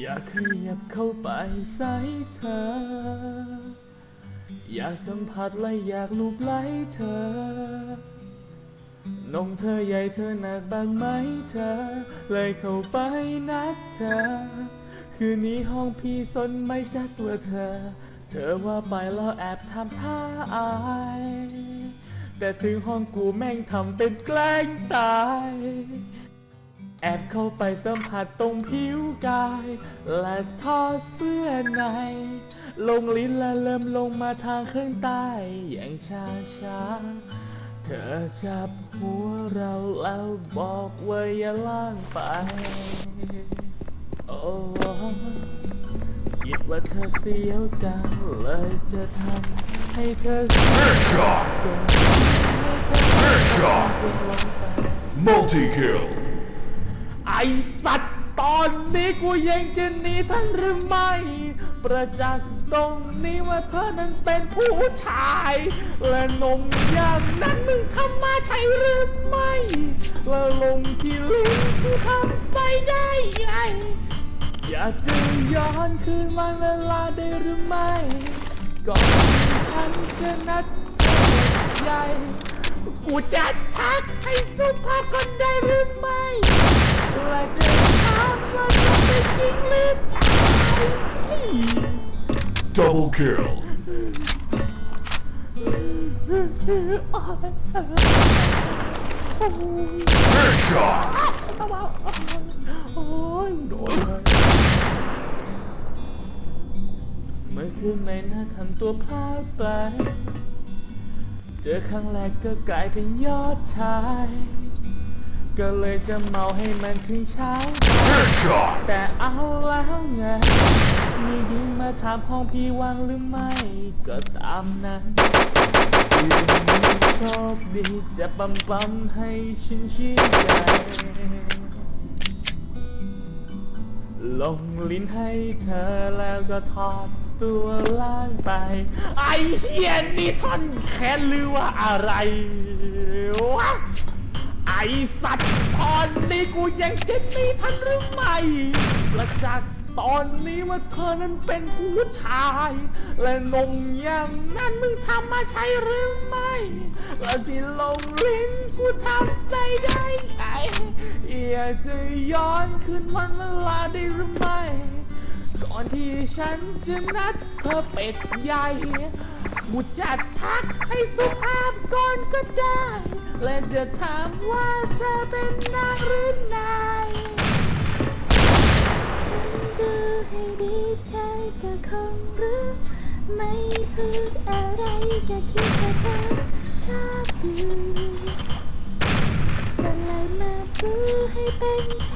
อยากขยับเข้าไปใส่เธอ อยากสัมผัสและอยากลูบไล้เธอนมเธอใหญ่เธอหนักบางไหมเธอ เลยเข้าไปนัดเธอ คืนนี้ห้องพี่สนไม่จัดตัวเธอ เธอว่าไปแล้วแอบทำท่าอาย แต่ถึงห้องกูแม่งทำเป็นแกล้งตาย แอบเข้าไปสัมผัสตรงผิวกาย และทอเสื้อใน ลงลิ้นและเริ่มลงมาทางข้างใต้อย่างช้าช้าเธอจับหัวเราแล้วบอกว่าอย่าล่างไป โอ้คิดว่าเธอเสียวจังเลยจะทำให้เธอเสีย Headshot! จนให้เธอ Headshot! ลงไป Multi kill! ไอสัตว์ตอนนี้กูยังจะหนีท่านหรือไม่ ประจักษ์ตรงนี้ว่าเธอนั้นเป็นผู้ชาย และนมอย่างนั้นมึงทำมาใช่หรือไม่และลงที่ลิ้นกูทำไปได้ไง อยากจะย้อนคืนวันเวลาได้หรือไม่ ก่อนที่ฉันจะนัดใหญ่กูจะทักให้สุภาพก่ Double kill! โอ้ย Headshot! โอ้ยโดนเลยเมื่อคืนไม่น่าทำตัวพลาดไป เจอครั้งแรกก็กลายเป็นยอดชาย ก็เลยจะเมาให้มันถึงเช้า Headshot! แต่เอาแล้วไงมียิงมาถามห้องพี่ว่างหรือไม่ ก็ตามนั้นคืนนี้โชคดีจะปั๊มปั๊มให้ฉันชื่นใจ ลงลิ้นให้เธอแล้วก็ทอดตัวล่างไป ไอ้เฮียนี่ท่อนแค้นหรือว่าอะไรวะไอ สัตว์ตอนนี้กูยังเก็บไม่ทันหรือไม่ประจักษ์ตอนนี้ว่าเธอนั้นเป็นผู้ชาย และนมอย่างนั้นมึงทำมาใช่หรือไม่และที่ลงลิ้นกูทำไปได้ไงอยจะย้อนคืนวันเวลาได้หรือไม่ก่อนที่ฉันจะนัดเธอเป็ดใหญ่กูจะทักให้สุภาพก่อนก็ได้ และจะถามว่าเธอเป็นนางหรือนายดูให้ดีใจก็คงรู้ ไม่พูดอะไรก็คิดว่าเธอชอบอยู่ก็เลยมาดูให้เป็นใจ